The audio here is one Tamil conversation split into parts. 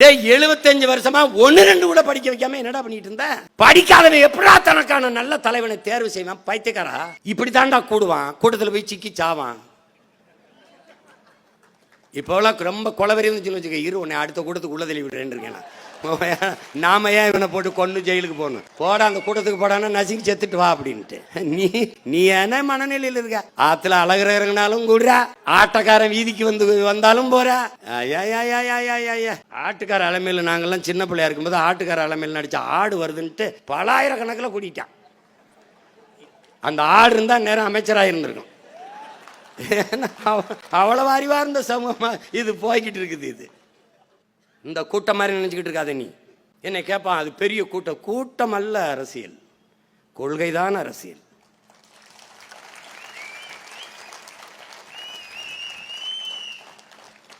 டேய் எழுபத்தஞ்சு வருஷமா ஒன்னு ரெண்டு கூட படிக்க வைக்காம என்னடா பண்ணிட்டு இருந்த? படிக்காதவன் எப்படா தனக்கான நல்ல தலைவனை தேர்வு செய்வான்? பைத்தியக்காரா? இப்படி தாண்டா கூடுவான். கூட்டத்தில் போய் சிக்கி சாவான். இப்போலாம் ரொம்ப கொலவெறி சொல்லி வச்சுக்க இரு உன்னை அடுத்த கூட்டத்துக்கு உள்ள தள்ளி விடுறேன்னு இருக்கேன் நான். நாம ஏன் இவனை போட்டு கொண்டு ஜெயிலுக்கு போகணும்? போட அந்த கூட்டத்துக்கு போடானா நசுங்கி செத்துட்டு வா அப்படின்ட்டு. நீ நீ என்ன மனநிலையில் இருக்க. ஆத்துல அழகுற இறங்கினாலும் கூடுறா. ஆட்டக்காரன் வீதிக்கு வந்து வந்தாலும் போற. ஆட்டுக்கார அலமையில் நாங்கெல்லாம் சின்ன பிள்ளையா இருக்கும்போது ஆட்டுக்கார அலமையில் நடிச்ச ஆடு வருதுன்ட்டு பலாயிரக்கணக்கில் கூட்டிட்டான். அந்த ஆடு இருந்தா நேரம் அமைச்சராக இருந்திருக்கும் அவ்வளவு அறிவா இருந்த சமூகமா இது போய்கிட்டு இருக்குது இது. இந்த கூட்டம் மாதிரி நினச்சிக்கிட்டு இருக்காத நீ. என்னை கேட்பான் அது பெரிய கூட்டம். கூட்டம் அல்ல அரசியல். கொள்கைதான் அரசியல்.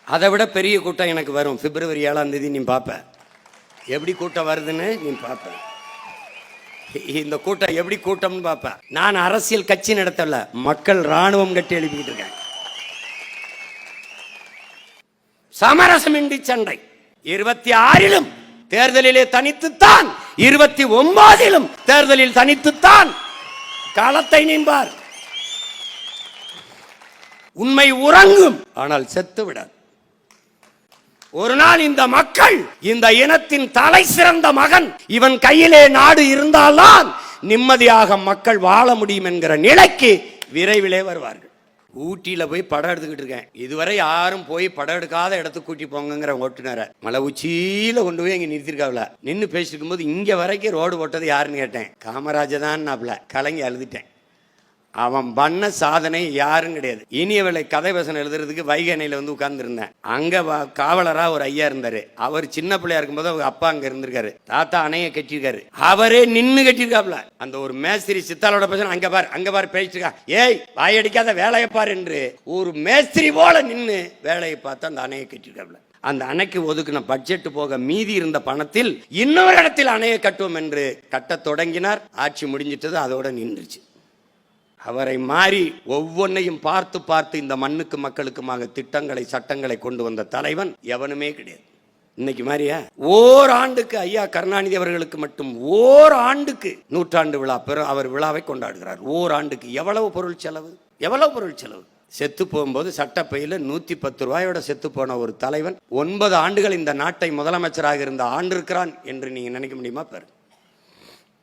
அதை விட பெரிய கூட்டம் எனக்கு வரும். பிப்ரவரி ஏழாம் தேதி நீ பார்ப்ப எப்படி கூட்டம் வருதுன்னு நீ பார்ப்ப இந்த கூட்டம் எப்படி கூட்டம்னு பார்ப்ப நான் அரசியல் கட்சி நடத்தல. மக்கள் ராணுவம் கட்டி எழுப்பிக்கிட்டு இருக்கேன். சமரசமின்றி சண்டை. இருபத்தி ஆறிலும் தேர்தலிலே தனித்துத்தான் இருபத்தி ஒன்பதிலும் தேர்தலில் தனித்துத்தான் களத்தை நின்பார். உண்மை உறங்கும் ஆனால் செத்து விடாது. ஒரு நாள் இந்த மக்கள் இந்த இனத்தின் தலை சிறந்த மகன் இவன் கையிலே நாடு இருந்தால்தான் நிம்மதியாக மக்கள் வாழ முடியும் என்கிற நிலைக்கு விரைவிலே வருவார்கள். ஊட்டியில் போய் படம் எடுத்துக்கிட்டு இருக்கேன். இதுவரை யாரும் போய் படம் எடுக்காத இடத்துக்கு கூட்டி போங்கங்கிற ஓட்டுநரை மலை உச்சியில் கொண்டு போய் இங்கே நிறுத்திருக்காவில நின்று பேசிட்டு இருக்கும்போது இங்கே வரைக்கும் ரோடு போட்டது யாருன்னு கேட்டேன். காமராஜர் தான் கலங்கி அழுதுட்டேன். அவன் பண்ண சாதனை யாரும் கிடையாது. இனியவளை கதை வசனம் எழுதுறதுக்கு வைகனையில் வந்து உட்கார்ந்துருந்தேன். அங்கே காவலராக ஒரு ஐயா இருந்தார். அவர் சின்ன பிள்ளையா இருக்கும்போது அவங்க அப்பா அங்கே இருந்திருக்காரு. தாத்தா அணைய கட்டியிருக்காரு. அவரே நின்று கட்டியிருக்காப்ல அந்த ஒரு மேஸ்திரி சித்தாலோட பேசணும் அங்கே பார் அங்கே பாரு பேசிட்டுருக்கா ஏய் வாயடிக்காத வேலையை பார் என்று ஒரு மேஸ்திரி போல நின்று வேலையை பார்த்து அந்த அணையை கட்டியிருக்காப்ல அந்த அணைக்கு ஒதுக்கின பட்ஜெட் போக மீதி இருந்த பணத்தில் இன்னொரு இடத்தில் அணையை கட்டுவோம் என்று கட்ட தொடங்கினார். ஆட்சி முடிஞ்சிட்டது அதோட நின்றுச்சு. அவரை மாறி ஒவ்வொன்றையும் பார்த்து பார்த்து இந்த மண்ணுக்கு மக்களுக்குமாக திட்டங்களை சட்டங்களை கொண்டு வந்த தலைவன் எவனுமே கிடையாது. இன்னைக்கு மாதிரியா ஓராண்டுக்கு ஐயா கருணாநிதி அவர்களுக்கு மட்டும் ஓர் ஆண்டுக்கு நூற்றாண்டு விழா பெரும் அவர் விழாவை கொண்டாடுகிறார். ஓர் ஆண்டுக்கு எவ்வளவு பொருள் செலவு? எவ்வளவு பொருள் செலவு? செத்து போகும்போது சட்டப்பையில் நூற்றி பத்து ரூபாயோட செத்து போன ஒரு தலைவன் ஒன்பது ஆண்டுகள் இந்த நாட்டை முதலமைச்சராக இருந்த ஆண்டு இருக்கிறான் என்று நீங்கள் நினைக்க முடியுமா பாரு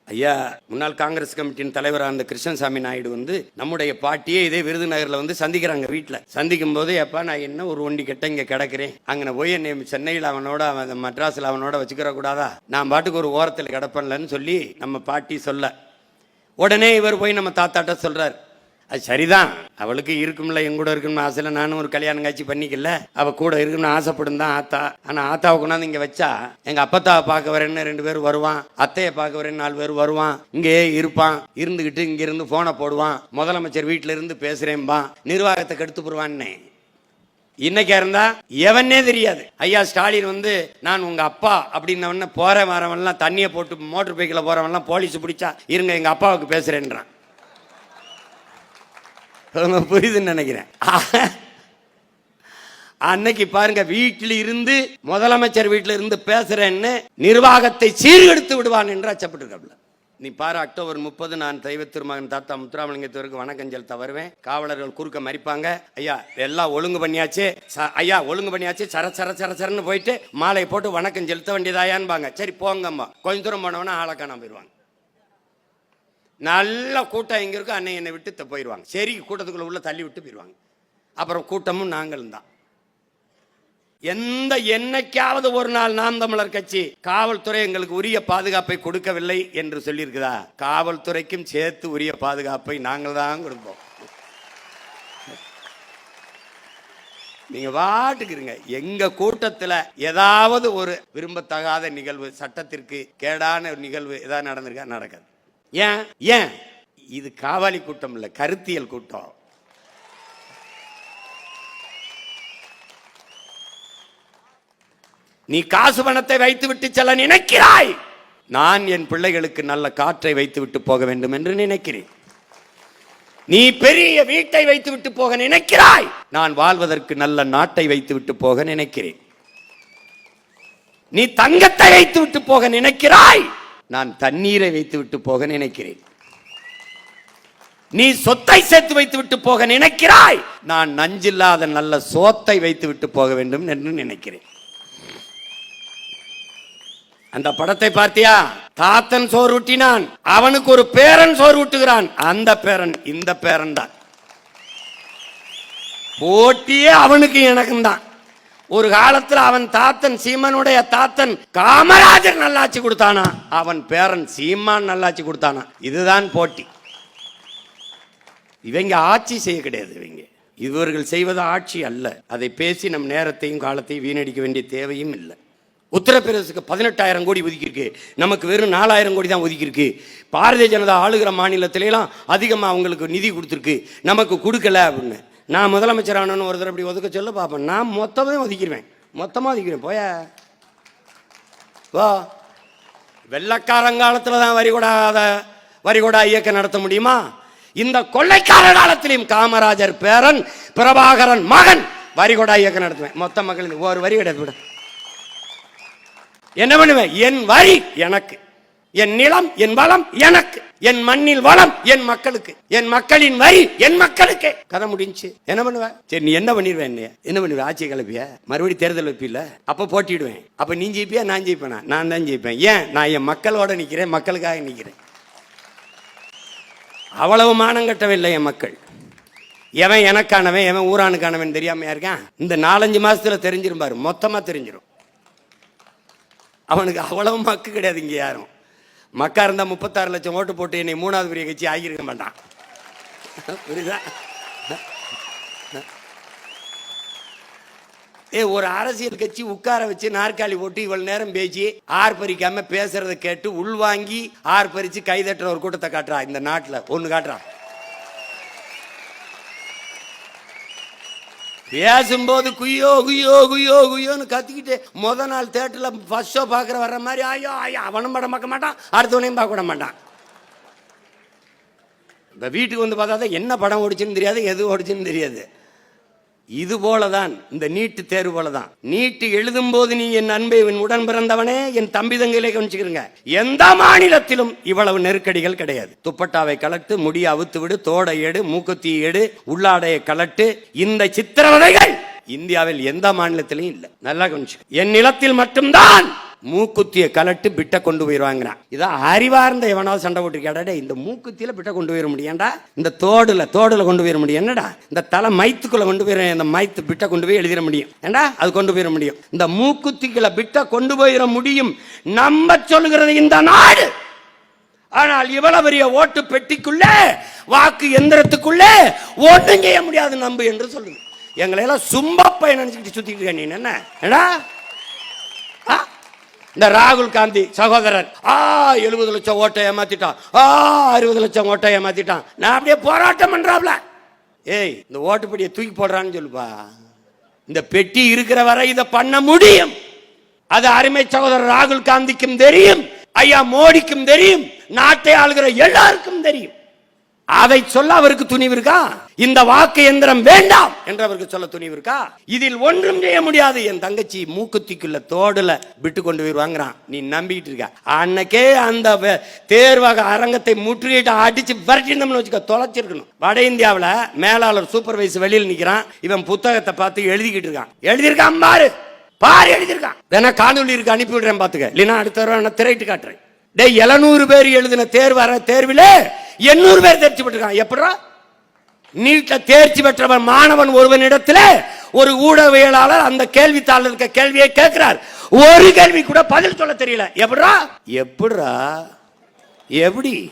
ஐயா முன்னாள் காங்கிரஸ் கமிட்டியின் தலைவராக இருந்த கிருஷ்ணசாமி நாயுடு வந்து நம்முடைய பாட்டியே இதே விருதுநகரில் வந்து சந்திக்கிறாங்க வீட்டில் சந்திக்கும் போது எப்பா நான் என்ன ஒரு ஒண்டி கிட்ட இங்கே கிடக்கிறேன்? அங்கே போய் என்னை சென்னையில் அவனோட அவன் மெட்ராஸில் அவனோட வச்சுக்கிற கூடாதா? நான் பாட்டுக்கு ஒரு ஓரத்தில் கிடப்பேன்லன்னு சொல்லி நம்ம பாட்டி சொல்ல. உடனே இவர் போய் நம்ம தாத்தாட்ட சொல்கிறார் அது சரிதான். அவளுக்கு இருக்கும்ல என் கூட இருக்கும்னு ஆசையில் நானும் ஒரு கல்யாணம் காட்சி பண்ணிக்கல. அவ கூட இருக்கும்னு ஆசைப்படும் தான் ஆத்தா. ஆனால் ஆத்தாவை கொண்டாந்து இங்கே வச்சா எங்கள் அப்பத்தாவை பார்க்க வரேன்னு ரெண்டு பேர் வருவான். அத்தையை பார்க்க வரேன்னு நாலு பேர் வருவான். இங்கேயே இருப்பான். இருந்துக்கிட்டு இங்கிருந்து ஃபோனை போடுவான். முதலமைச்சர் வீட்டில் இருந்து பேசுகிறேன்பான் நிர்வாகத்தை கெடுத்து போடுவான்னு. இன்னைக்கா இருந்தா எவனே தெரியாது. ஐயா ஸ்டாலின் வந்து நான் உங்க அப்பா அப்படின்னவன போற வரவன்லாம் தண்ணியை போட்டு மோட்டர் பைக்கில் போறவன்லாம் போலீஸ் பிடிச்சா இருங்க எங்க அப்பாவுக்கு பேசுறேன்றான். உங்களுக்கு புரியுதுன்னு நினைக்கிறேன். அன்னைக்கு பாருங்க வீட்டில் இருந்து முதலமைச்சர் வீட்டில் இருந்து பேசுறேன்னு நிர்வாகத்தை சீர்கெடுத்து விடுவான் என்று அச்சப்பட்டிருக்காப்ல நீ பாரு அக்டோபர் முப்பது நான் தெய்வ திருமகன் தாத்தா முத்துராமலிங்கத்தவருக்கு வணக்கம் செலுத்த வருவேன் காவலர்கள் குறுக்க மறிப்பாங்க. ஐயா எல்லாம் ஒழுங்கு பண்ணியாச்சு. ச- ஐயா ஒழுங்கு பண்ணியாச்சு. சர சர சர சரன்னு போயிட்டு மாலையை போட்டு வணக்கம் செலுத்த வேண்டியதாயான்பாங்க. சரி போங்கம்மா. கொஞ்ச தூரம் போனவனா ஆளை காணாம போயிடுவாங்க. நல்ல கூட்டம் எங்கே இருக்கோ அன்னை என்னை விட்டு போயிடுவாங்க சரி கூட்டத்துக்குள்ளே உள்ள தள்ளி விட்டு போயிடுவாங்க அப்புறம் கூட்டமும் நாங்களும் தான். எந்த என்னைக்காவது ஒரு நாள் நாம் தமிழர் கட்சி காவல்துறை எங்களுக்கு உரிய பாதுகாப்பை கொடுக்கவில்லை என்று சொல்லியிருக்குதா? காவல்துறைக்கும் சேர்த்து உரிய பாதுகாப்பை நாங்கள் தான் கொடுப்போம். நீங்க வாட்டுக்குறீங்க எங்கள் எங்க கூட்டத்துல ஏதாவது ஒரு விரும்பத்தகாத நிகழ்வு சட்டத்திற்கு கேடான ஒரு நிகழ்வு ஏதாவது நடந்திருக்கா? நடக்காது. ஏன்? ஏன்? இது காவாலி கூட்டம் இல்லை கருத்தியல் கூட்டம். நீ காசு பணத்தை வைத்து விட்டு செல்ல நினைக்கிறாய்! நான் என் பிள்ளைகளுக்கு நல்ல காற்றை வைத்து விட்டு போக வேண்டும் என்று நினைக்கிறேன். நீ பெரிய வீட்டை வைத்து விட்டு போக நினைக்கிறாய்! நான் வாழ்வதற்கு நல்ல நாட்டை வைத்து விட்டு போக நினைக்கிறேன். நீ தங்கத்தை வைத்து விட்டு போக நினைக்கிறாய்! நான் தண்ணீரை வைத்துவிட்டு போக நினைக்கிறேன். நீ சொத்தை சேர்த்து வைத்துவிட்டு போக நினைக்கிறாய். நான் நஞ்சில்லாத நல்ல சோத்தை வைத்து விட்டு போக வேண்டும் என்று நினைக்கிறேன். அந்த படத்தை பார்த்தியா? தாத்தன் சோறு ஊட்டினான். அவனுக்கு ஒரு பேரன் சோறு ஊட்டுகிறான். அந்த பேரன் இந்த பேரன் தான். போட்டியே அவனுக்கு எனக்கும் தான். ஒரு காலத்தில் அவன் தாத்தன் சீமனுடைய தாத்தன் காமராஜர் நல்லாட்சி கொடுத்தானா? அவன் பேரன் சீமான் நல்லாட்சி கொடுத்தானா? இதுதான் போட்டி. இவங்க ஆட்சி செய்ய கிடையாது இவங்க. இவர்கள் செய்வது ஆட்சி அல்ல. அதை பேசி நம் நேரத்தையும் காலத்தையும் வீணடிக்க வேண்டிய தேவையும் இல்லை. உத்தரப்பிரதேசத்துக்கு பதினெட்டாயிரம் கோடி ஒதுக்கியிருக்கு. நமக்கு வெறும் நாலாயிரம் கோடி தான் ஒதுக்கியிருக்கு. பாரதிய ஜனதா ஆளுகிற மாநிலத்திலாம் அதிகமாக அவங்களுக்கு நிதி கொடுத்துருக்கு. நமக்கு கொடுக்கல அப்படின்னு. நான் முதலமைச்சர் ஆனோன்னு ஒருத்தர் அப்படி இப்படி ஒதுக்க சொல்ல பார்ப்பேன் நான் மொத்தமே ஒதுக்கிடுவேன். மொத்தமாக ஒதுக்கிடுவேன். போய? வா. வெள்ளக்காரங்காலத்தில் தான் வரிகூடாத வரிகூடா இயக்கம் நடத்த முடியுமா? இந்த கொள்ளைக்கார காலத்திலையும் காமராஜர் பேரன் பிரபாகரன் மகன் வரிகொடா இயக்கம் நடத்துவேன். மொத்த மக்கள் ஒரு வரி கிடையாது என்ன பண்ணுவேன்? என் வரி எனக்கு. என் நிலம் என் வளம் எனக்கு. என் மண்ணில் வளம் என் மக்களுக்கு. என் மக்களின் வரி என் மக்களுக்கு. கதை முடிஞ்சு. என்ன பண்ணுவேன்? சரி நீ என்ன பண்ணிடுவேன் என்னைய? என்ன பண்ணுவேன்? ஆட்சி கிளப்பிய? மறுபடியும் தேர்தல் வைப்பில்ல? அப்ப போட்டிடுவேன். அப்ப நீ ஜெயிப்பியா? நான் ஜெயிப்பேனா? நான் தான் ஜெயிப்பேன். ஏன்? நான் என் மக்களோட நிக்கிறேன் மக்களுக்காக நிக்கிறேன். அவ்வளவு மானம் கட்டவில்லை என் மக்கள். எவன் எனக்கானவன் எவன் ஊரானுக்கானவன் தெரியாமையா இருக்கான்? இந்த நாலஞ்சு மாசத்துல தெரிஞ்சிரும் பாரு. மொத்தமா தெரிஞ்சிடும் அவனுக்கு அவ்வளவு மக்கு கிடையாது இங்க யாரும். மக்கா இருந்தால் முப்பத்தாறு லட்சம் ஓட்டு போட்டு என்னை மூணாவது பெரிய கட்சி ஆகியிருக்க மாட்டான். புரியுதா? ஏ ஒரு அரசியல் கட்சி உட்கார வச்சு நாற்காலி போட்டு இவ்வளவு நேரம் பேசி ஆர்ப்பரிக்காம பேசுறத கேட்டு உள்வாங்கி ஆர்ப்பரிச்சு கைதட்டுற ஒரு கூட்டத்தை காட்டுறா இந்த நாட்டில். ஒன்று காட்டுறான் பேசும்போது குய்யோ குய்யோ குய்யோ குய்யோன்னு கத்திக்கிட்டு முத நாள் தேட்டரில் ஃபஸ்ட் ஷோ பார்க்குற வர்ற மாதிரி ஐயோ ஐயோ அவனும் படம் பார்க்க மாட்டான் அடுத்தவனையும் பார்க்க விட மாட்டான். இந்த வீட்டுக்கு வந்து பார்த்தா தான் என்ன படம் ஓடிச்சுன்னு தெரியாது எது ஓடிச்சுன்னு தெரியாது. இது போலதான் இந்த நீட்டு தேர்வு போலதான். நீட்டு எழுதும் போது நீ என் அன்பை என் உடன் பிறந்தவனே என் தம்பி தங்கையிலே கவனிச்சுக்கிறங்க எந்த மாநிலத்திலும் இவ்வளவு நெருக்கடிகள் கிடையாது. துப்பட்டாவை கலட்டு முடியை அவுத்து விடு தோடை எடு மூக்குத்தி எடு உள்ளாடையை கலட்டு இந்த சித்திரவதைகள் இந்தியாவில் எந்த மாநிலத்திலையும் இல்லை. நல்லா கவனிச்சு என் நிலத்தில் மட்டும்தான் மூக்குத்திய கலட்டு பிட்டை கொண்டு போயிடுவாங்கிறான் இதான் அறிவார்ந்த எவனாவது சண்டை போட்டுருக்காடா இந்த மூக்குத்தியில பிட்டை கொண்டு போயிட முடியாண்டா? இந்த தோடுல தோடுல கொண்டு போயிட முடியும். என்னடா? இந்த தலை மைத்துக்குள்ள கொண்டு போயிட இந்த மைத்து பிட்டை கொண்டு போய் எழுதிட முடியும். ஏண்டா? அது கொண்டு போயிட முடியும். இந்த மூக்குத்திக்குள்ள பிட்டை கொண்டு போயிட முடியும். நம்ம சொல்லுகிறது இந்த நாடு. ஆனால் இவ்வளவு பெரிய ஓட்டு பெட்டிக்குள்ளே வாக்கு எந்திரத்துக்குள்ளே ஒன்றும் செய்ய முடியாது நம்பு என்று சொல்லுது. எங்களை எல்லாம் சும்பப்பை நினைச்சுக்கிட்டு சுத்திட்டு இருக்க நீ என்ன? இந்த ராகுல் காந்தி சகோதரர். ஆ எழுபது லட்சம் ஓட்டை ஏமாத்திட்டான். ஆ அறுபது லட்சம் ஓட்டை ஏமாத்திட்டான். நான் அப்படியே போராட்டம் பண்றாப்ல. ஏய் இந்த ஓட்டுப்படியை தூக்கி போடுறான்னு சொல்லுப்பா. இந்த பெட்டி இருக்கிற வரை இதை பண்ண முடியும். அது அருமை சகோதரர் ராகுல் காந்திக்கும் தெரியும். ஐயா மோடிக்கும் தெரியும். நாட்டை ஆளுகிற எல்லாருக்கும் தெரியும். அதை சொல்ல அவருக்கு துணிவு இருக்கா? இந்த வாக்கு எந்திரம் வேண்டாம் என்று அவருக்கு சொல்ல துணிவு இருக்கா? இதில் ஒன்றும் செய்ய முடியாது. என் தங்கச்சி மூக்குத்திக்குள்ள தோடுல விட்டு கொண்டு போயிருவாங்கிறான் நீ நம்பிக்கிட்டு இருக்க. அன்னைக்கே அந்த தேர்வாக தேர்வக அரங்கத்தை முற்றுகையிட்டு அடிச்சு விரட்டினோம்னு வச்சுக்க தொலைச்சிருக்கணும். வட இந்தியாவில் மேலாளர் சூப்பர்வைஸ் வெளியில் நிற்கிறான் இவன் புத்தகத்தை பார்த்து எழுதிக்கிட்டு இருக்கான். எழுதியிருக்கான் பாரு. பாரு எழுதியிருக்கான். வேணா காணொலி இருக்கு அனுப்பி விடுறேன் பாத்துக்க. இல்லைன்னா அடுத்த தடவை நான் திரையிட்டு காட்டுறேன். டேய் எழுநூறு பேர் எழுதின தேர்வு வர தேர்வில் எண்ணூறு பேர் தேர்ச்சி பெற்றிருக்கான் எப்படா நீட்ட தேர்ச்சி பெற்றவன் மாணவன் ஒருவனிடத்தில் ஒரு ஊடகவியலாளர் அந்த கேள்வித்தாளர் இருக்க கேள்வியை கேட்கிறார். ஒரு கேள்வி கூட பதில் சொல்ல தெரியல. எப்படா எப்படா எப்படி?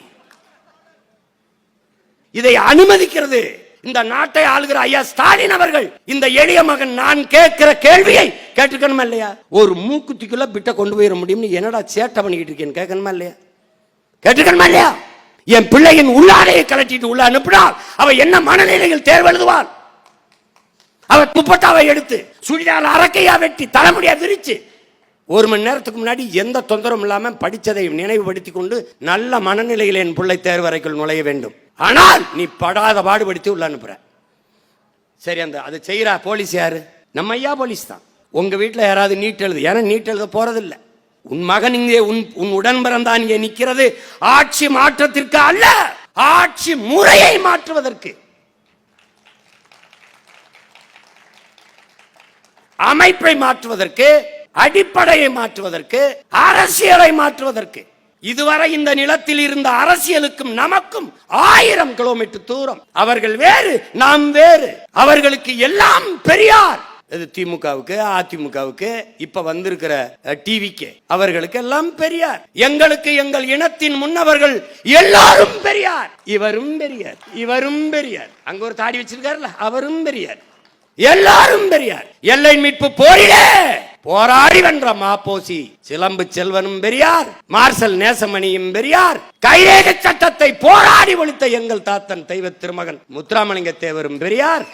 இதை அனுமதிக்கிறது. இந்த நாட்டை ஆளுகிற ஐயா ஸ்டாலின் அவர்கள் இந்த எளிய மகன் நான் கேட்கிற கேள்வியை கேட்டுக்கணுமா இல்லையா? ஒரு மூக்குத்திக்குள்ள பிட்ட கொண்டு போயிட முடியும்னு என்னடா சேட்டை பண்ணிக்கிட்டு இருக்கேன்னு கேட்கணுமா இல்லையா? கேட்டுக்கணுமா இல்லையா? என் பிள்ளையின் உள்ளாடையை கலட்டிட்டு உள்ள அனுப்பினால் அவ என்ன மனநிலையில் தேர்வு எழுதுவாள் அவ துப்பட்டாவை எடுத்து சுழியால் அரக்கையா வெட்டி தலைமுடியா விரிச்சு ஒரு மணி நேரத்துக்கு முன்னாடி எந்த தொந்தரவும் இல்லாமல் படித்ததை நினைவுபடுத்தி கொண்டு நல்ல மனநிலையில் என் பிள்ளை தேர்வறைக்குள் நுழைய வேண்டும். ஆனால் நீ படாத பாடுபடுத்தி உள்ள அனுப்புற. சரி அந்த அது செய்கிறா போலீஸ் யாரு? நம்ம ஐயா போலீஸ் தான். உங்கள் வீட்டில் யாராவது நீட் எழுது. ஏன்னா நீட் எழுத போகிறதில்ல உன் மகன் இங்கே உன் உன் உடன் பிறந்தான் இங்கே நிற்கிறது ஆட்சி மாற்றத்திற்கு அல்ல. ஆட்சி முறையை மாற்றுவதற்கு. அமைப்பை மாற்றுவதற்கு அடிப்படையை மாற்றுவதற்கு அரசியலை மாற்றுவதற்கு. இதுவரை இந்த நிலத்தில் இருந்த அரசியலுக்கும் நமக்கும் ஆயிரம் கிலோமீட்டர் தூரம். அவர்கள் வேறு நாம் வேறு. அவர்களுக்கு எல்லாம் பெரியார். இது திமுகவுக்கு அதிமுகவுக்கு இப்ப வந்திருக்கிற டிவிக்கு. அவர்களுக்கு எல்லாம் பெரியார். எங்களுக்கு எங்கள் இனத்தின் முன்னவர்கள் எல்லாரும் பெரியார். இவரும் பெரியார். இவரும் பெரியார். அங்க ஒரு தாடி வச்சிருக்காருல்ல அவரும் பெரியார். எல்லாரும் பெரியார். எல்லை மீட்பு போரிலே! போராடி வென்ற மாப்போசி சிலம்பு செல்வனும் பெரியார் மார்சல் நேசமணியும் பெரியார் கைரேக சட்டத்தை போராடி ஒழித்த எங்கள் தாத்தன் தெய்வ திருமகன் முத்துராமலிங்க தேவரும் பெரியார்.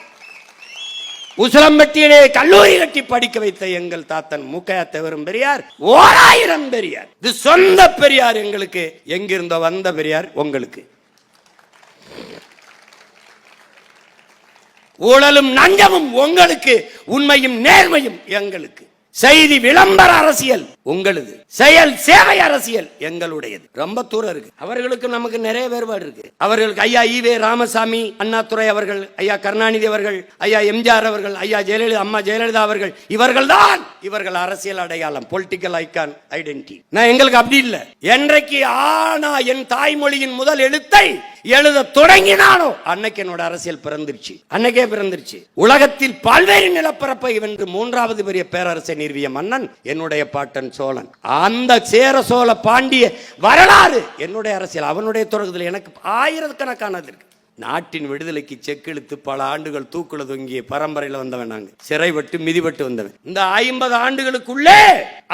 உசிலம்பட்டியிலே கல்லூரி கட்டி படிக்க வைத்த எங்கள் தாத்தன் மூக்கையா தேவரும் பெரியார். ஓராயிரம் பெரியார். இது சொந்த பெரியார் எங்களுக்கு. எங்கிருந்தோ வந்த பெரியார் உங்களுக்கு. ஊழலும் நஞ்சமும் உங்களுக்கு. உண்மையும் நேர்மையும் எங்களுக்கு. செய்தி விளம்பர அரசியல். உங்களுது. செயல் சேவை அரசியல். எங்களுடையது. ரொம்ப தூரம் இருக்கு. அவர்களுக்கு நமக்கு நிறைய வேறுபாடு இருக்கு. அவர்களுக்கு ஐயா ஈவே ராமசாமி அண்ணாதுரை அவர்கள் ஐயா கருணாநிதி அவர்கள் ஐயா எம்ஜிஆர் அவர்கள் ஐயா ஜெயலலிதா அம்மா ஜெயலலிதா அவர்கள் இவர்கள்தான் இவர்கள் அரசியல் அடையாளம் பொலிட்டிக்கல் ஐக்கான் ஐடென்டி நான் எங்களுக்கு அப்படி இல்லை. என்றைக்கு ஆனா என் தாய்மொழியின் முதல் எழுத்தை எழுத தொடங்கினானோ அன்னைக்கு என்னோட அரசியல் பிறந்துருச்சு. அன்னைக்கே பிறந்துருச்சு. உலகத்தில் பல்வேறு நிலப்பரப்பை வென்று மூன்றாவது பெரிய பேரரசை நிறுவிய மன்னன் என்னுடைய பாட்டன் சோழன். அந்த சேர சோழ பாண்டிய வரலாறு என்னுடைய அரசியல் அவனுடைய தொடக்கத்தில் எனக்கு ஆயிரக்கணக்கானது இருக்கு. நாட்டின் விடுதலைக்கு செக்கெழுத்து பல ஆண்டுகள் தூக்குல தொங்கிய பரம்பரையில் வந்தவன் நாங்க. சிறைப்பட்டு மிதிபட்டு வந்தவன். இந்த ஐம்பது ஆண்டுகளுக்குள்ளே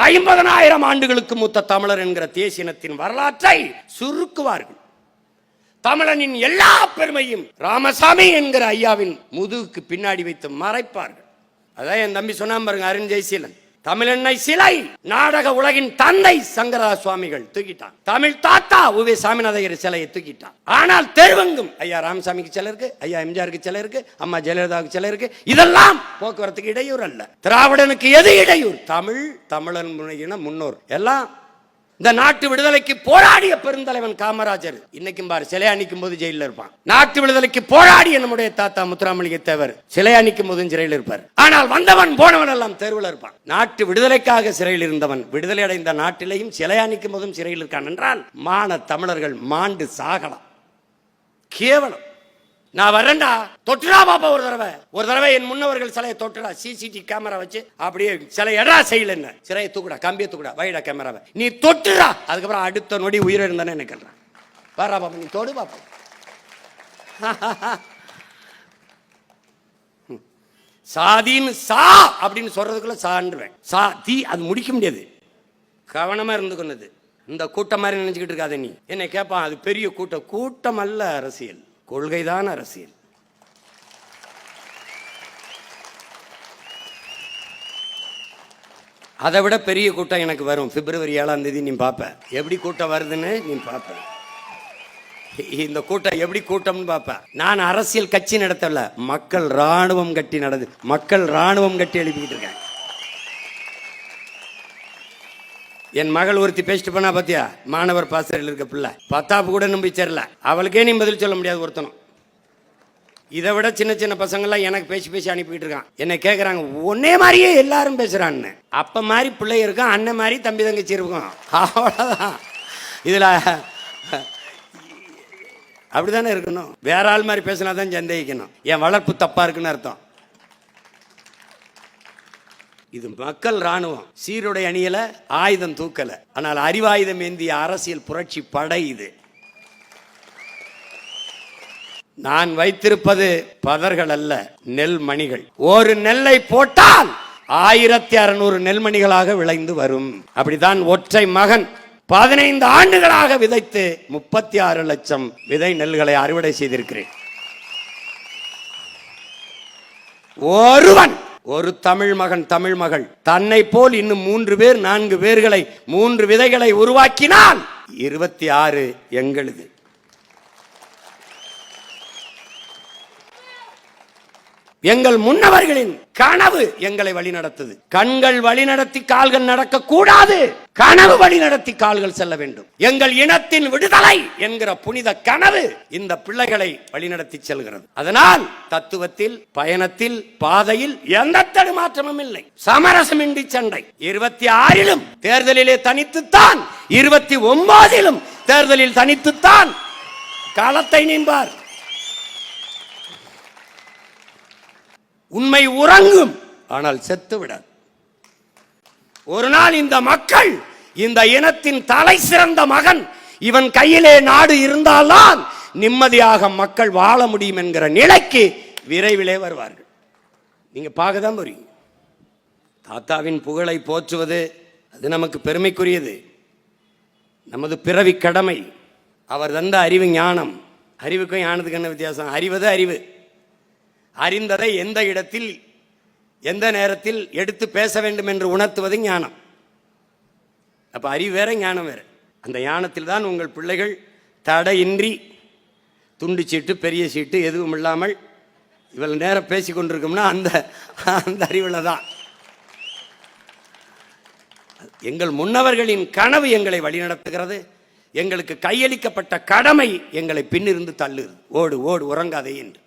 ஐம்பதனாயிரம் ஆண்டுகளுக்கு மூத்த தமிழர் என்கிற தேசியனத்தின் வரலாற்றை சுருக்குவார்கள். தமிழனின் எல்லா பெருமையும் ராமசாமி என்கிற ஐயாவின் முதுகுக்கு பின்னாடி வைத்து மறைப்பார்கள். அதான் என் தம்பி சொன்னான் பாருங்க அருண் ஜெய்சீலன். தமிழெண்ணை சிலை நாடக உலகின் தந்தை சங்கரா சுவாமிகள் தூக்கிட்டான். தமிழ் தாத்தா உவே சாமிநாதகர் சிலையை தூக்கிட்டான். ஆனால் தெருவெங்கும் ஐயா ராமசாமிக்கு சிலை இருக்கு ஐயா எம்ஜிஆருக்கு சிலை இருக்கு அம்மா ஜெயலலிதாவுக்கு சிலை இருக்கு. இதெல்லாம் போக்குவரத்துக்கு இடையூறு அல்ல. திராவிடனுக்கு எது இடையூறு? தமிழ் தமிழன் இன முன்னோர். எல்லாம் இந்த நாட்டு விடுதலைக்கு போராடிய பெருந்தலைவன் காமராஜர். இன்னைக்கும் பாரு சிலையா நிற்கும் போது ஜெயில இருப்பான். நாட்டு விடுதலைக்கு போராடிய நம்முடைய தாத்தா முத்துராமலிங்க தேவர் சிலையா நிற்கும் போதும் சிறையில் இருப்பார். ஆனால் வந்தவன் போனவன் எல்லாம் தெருவில் இருப்பான். நாட்டு விடுதலைக்காக சிறையில் இருந்தவன் விடுதலை அடைந்த நாட்டிலையும் சிலையா நிற்கும் போதும் சிறையில் இருக்கான் என்றால் மான தமிழர்கள் மாண்டு சாகலாம். கேவலம். நான் வரேன்டா தொட்டுடா பாப்பா ஒரு தடவை. ஒரு தடவை என் முன்னவர்கள் சிலையை தொட்டுடா. சிசிடி கேமரா வச்சு அப்படியே சிலை எடா செய்யல என்ன? சிலையை தூக்குடா கம்பியை தூக்குடா வைடா கேமராவை நீ தொட்டுடா. அதுக்கப்புறம் அடுத்த நொடி உயிர் இருந்தானே எனக்கு கேள்றான் பாரா பாப்பா நீ தொடு பாப்பா. சாதின்னு சா அப்படின்னு சொல்றதுக்குள்ள சான்றுவேன். சா தீ அது முடிக்க முடியாது. கவனமா இருந்துக்கொண்டது இந்த கூட்டம் மாதிரி நினைச்சுக்கிட்டு இருக்காத நீ. என்னை கேட்பான் அது பெரிய கூட்டம். கூட்டம் அல்ல அரசியல். கொள்கைதான் அரசியல். அதை விட பெரிய கூட்டம் எனக்கு வரும். பிப்ரவரி ஏழாம் தேதி நீ பார்ப்ப எப்படி கூட்டம் வருதுன்னு நீ பார்ப்ப இந்த கூட்டம் எப்படி கூட்டம்னு பார்ப்ப நான் அரசியல் கட்சி நடத்தல. மக்கள் ராணுவம் கட்டி நடந்து மக்கள் ராணுவம் கட்டி எழுப்பிக்கிட்டு இருக்கேன் என் மகள் ஒருத்தி பேசிட்டு போனா பாத்தியா? மாணவர் பாசறையில் இருக்க பிள்ளை. பத்தாப்பு கூட நம்பி சேரல. அவளுக்கே நீ பதில் சொல்ல முடியாது ஒருத்தனும். இதை விட சின்ன சின்ன பசங்கள்லாம் எனக்கு பேசி பேசி அனுப்பிட்டு இருக்கான். என்னை கேட்குறாங்க ஒன்னே மாதிரியே எல்லாரும் பேசுறான்னு. அப்ப மாதிரி பிள்ளை இருக்கும் அண்ணன் மாதிரி தம்பி தங்கச்சி இருக்கும். அவ்வளோதான் இதில் அப்படிதானே இருக்கணும்? வேற ஆள் மாதிரி பேசினா தான் சந்தேகிக்கணும். என் வளர்ப்பு தப்பா இருக்குன்னு அர்த்தம். இது மக்கள் ராணுவம் சீருடை அணியல ஆயுதம் தூக்கல. ஆனால் அறிவாயுதம் ஏந்திய அரசியல் புரட்சி படை இது. நான் வைத்திருப்பது பதர்கள் அல்ல நெல் மணிகள் ஒரு நெல்லை போட்டால் ஆயிரத்தி அறுநூறு நெல்மணிகளாக விளைந்து வரும். அப்படிதான் ஒற்றை மகன் பதினைந்து ஆண்டுகளாக விதைத்து முப்பத்தி ஆறு லட்சம் விதை நெல்களை அறுவடை செய்திருக்கிறேன். ஒருவன் ஒரு தமிழ் மகன் தமிழ் மகள். தன்னை போல் இன்னும் மூன்று பேர் நான்கு பேர்களை மூன்று விதைகளை உருவாக்கினால் இருபத்தி ஆறு எங்களுது. எங்கள் முன்னவர்களின் கனவு எங்களை வழிநடத்தது. கண்கள் வழிநடத்தி கால்கள் நடக்க கூடாது கனவு வழிநடத்தி கால்கள் செல்ல வேண்டும். எங்கள் இனத்தின் விடுதலை என்கிற புனித கனவு இந்த பிள்ளைகளை வழிநடத்தி செல்கிறது. அதனால் தத்துவத்தில் பயணத்தில் பாதையில் எந்த தடுமாற்றமும் இல்லை. சமரசமின்றி சண்டை. இருபத்தி ஆறிலும் தேர்தலிலே தனித்துத்தான். இருபத்தி ஒன்பதிலும் தேர்தலில் தனித்துத்தான். களத்தை நின்பார். உண்மை உறங்கும். ஆனால் செத்து விடாது. ஒரு நாள் இந்த மக்கள் இந்த இனத்தின் தலை சிறந்த மகன் இவன் கையிலே நாடு இருந்தால்தான் நிம்மதியாக மக்கள் வாழ முடியும் என்கிற நிலைக்கு விரைவிலே வருவார்கள். நீங்க பார்க்க தான் தாத்தாவின் புகழை போற்றுவது அது நமக்கு பெருமைக்குரியது. நமது பிறவி கடமை அவர் தந்த அறிவு ஞானம் அறிவுக்கும் ஞானத்துக்கு என்ன வித்தியாசம்? அறிவது அறிவு. அறிந்ததை எந்த இடத்தில் எந்த நேரத்தில் எடுத்து பேச வேண்டும் என்று உணர்த்துவது ஞானம். அப்போ அறிவு வேற ஞானம் வேறு. அந்த ஞானத்தில் தான் உங்கள் பிள்ளைகள் தடையின்றி துண்டு சீட்டு பெரிய சீட்டு எதுவும் இல்லாமல் இவ்வளோ நேரம் பேசி கொண்டிருக்கோம்னா அந்த அந்த அறிவில் தான். எங்கள் முன்னவர்களின் கனவு எங்களை வழிநடத்துகிறது. எங்களுக்கு கையளிக்கப்பட்ட கடமை எங்களை பின்னிருந்து தள்ளுகிறது ஓடு ஓடு உறங்காதே என்று.